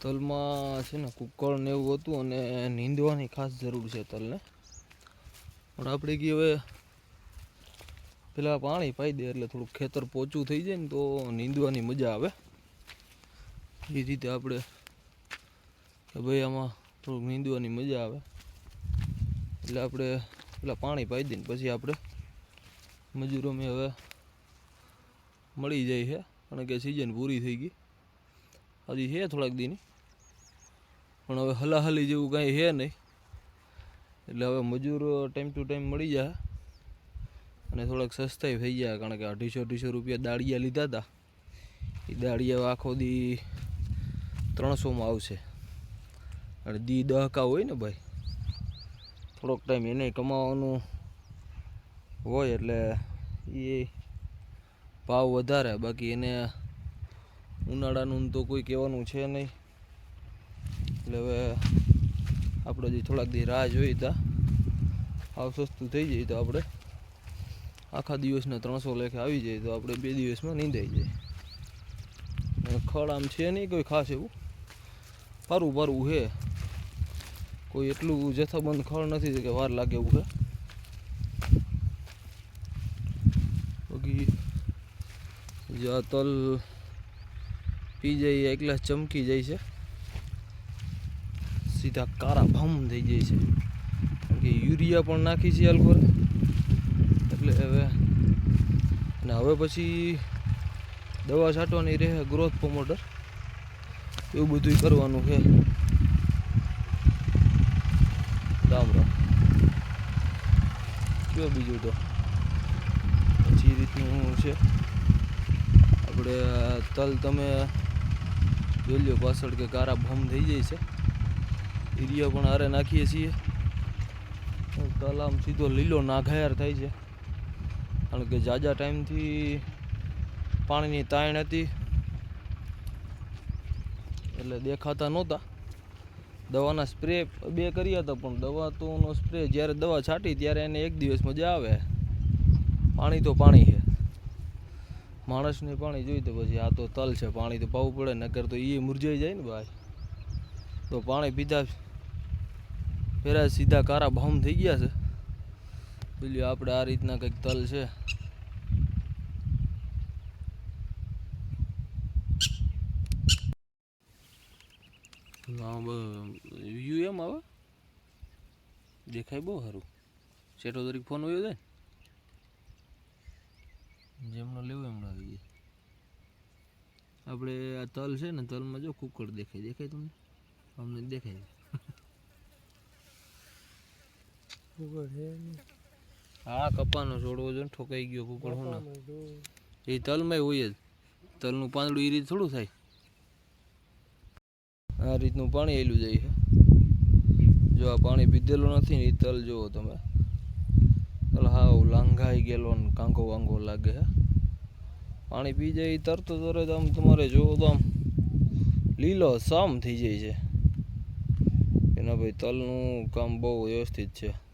તલમાં છે ને કુકળ ને એવું હતું અને નીંદવાની ખાસ જરૂર છે તલને પણ આપણે કે હવે પેલા પાણી પાઈ દે એટલે થોડુંક ખેતર પોચું થઈ જાય ને તો નીંદવાની મજા આવે. એ રીતે આપણે કે ભાઈ આમાં થોડુંક નીંદવાની મજા આવે. એટલે આપણે પેલા પાણી પાઈ દઈને પછી આપણે મજૂરો મેં હવે મળી જાય છે. કારણ કે સિઝન પૂરી થઈ ગઈ. હજી છે થોડાક દીની. પણ હવે હલાહલી જેવું કાંઈ છે નહીં. એટલે હવે મજૂર ટાઈમ ટુ ટાઈમ મળી જાય. અને થોડાક સસ્તાય થઈ ગયા, કારણ કે અઢીસો અઢીસો રૂપિયા દાળિયા લીધા હતા. એ દાળિયા આખો દી ત્રણસોમાં આવશે. અને દી દહકા હોય ને ભાઈ, થોડોક ટાઈમ એને કમાવાનું હોય એટલે એ ભાવ વધારે, બાકી એને ઉનાળાનું તો કોઈ કહેવાનું છે નહીં. એટલે હવે આપણે જે થોડાક દી રાહ જોઈ તા. આવ સસ્તું થઈ જાય તો આપણે આખા દિવસના ત્રણસો લેખે આવી જાય તો આપણે બે દિવસમાં નીંદાઈ જાય. ખડ આમ છે નહીં કોઈ ખાસ એવું? ફારું ફારું છે. કોઈ એટલું જથ્થાબંધ ખડ નથી કે વાર લાગે એવું છે. બાકી જો આ તલ પી જાય એકલા ચમકી જાય છે. સીધા કારા ભમ થઈ જાય છે. કે યુરિયા પણ નાખી છે અલગોર એટલે હવે અને હવે પછી દવા છાંટવાની રહે ગ્રોથ પ્રમોટર એવું બધું કરવાનું છે. રામ રામ. કયો બીજું તો? પછી રીતનું છે. આપણે તલ તમે જોઈ પાછળ કે કારા ભમ થઈ જાય છે. યુરિયા પણ હારે નાખીએ છીએ. તલામ સીધો લીલો નાઘાયાર થાય છે. કારણ કે જાજા ટાઈમથી પાણીની તાણ હતી. એટલે દેખાતા નહોતા. દવાના સ્પ્રે બે કર્યા હતા, પણ દવા તોનો સ્પ્રે જ્યારે દવા છાંટી ત્યારે એને એક દિવસ મજા આવે. પાણી તો પાણી છે. માણસને પાણી જોઈએ તો પછી આ તો તલ છે, પાણી તો પાવું પડે, નકર તો એ મુરઝાઈ જાય ને ભાઈ. તો પાણી પીધા પહેલાં સીધા કારા ભામ થઈ ગયા છે. પેલી આપણે આ રીતના કંઈક તલ છે. વ્યૂ એમ આવે? દેખાય બહુ સારું. સેટો તરીકે ફોન હોય જાય જેમનો લેવો એમનો આવી જાય આપણે આ તલ છે ને તલમાં જો કુકડ દેખાય દેખાય તમને? અમને દેખાય. હા કપાનો છોડવો જો ઠોકાઈ ગયો કુકડ હું ના એ તલમાં હોય જ. તલનું પાંદડું એ રીતે થોડું થાય. આ રીતનું પાણી આવેલું જાય છે. જો આ પાણી પીધેલું નથી ને એ તલ જુઓ તમે. તલ હાવ લાંઘાઈ ગયેલો ને કાંગો વાંગો લાગે હે. પાણી પી જાય તરત તરત આમ તમારે જોવો તો આમ લીલો સામ થઈ જાય છે. એના ભાઈ તલનું કામ બહુ વ્યવસ્થિત છે.